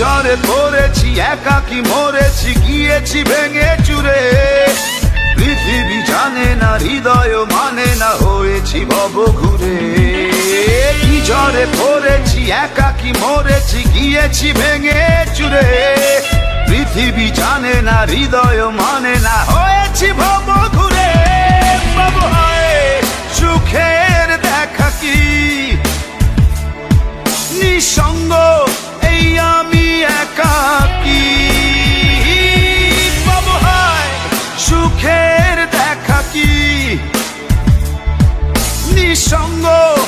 ঝড়ে পড়েছি, একাকি মরেছি, গিয়েছি ভেঙে চুরে। পৃথিবী জানে না, হৃদয় মানে না, হয়েছি ভব ঘুরে। কি ঝড়ে পড়েছি, একাকি মরেছি, গিয়েছি ভেঙে চুরে। পৃথিবী জানে না, হৃদয় মানে না, হয়েছি ভব ঘুরে। সুখের দেখা কি? নিঃসঙ্গ নিঃসঙ্গ এই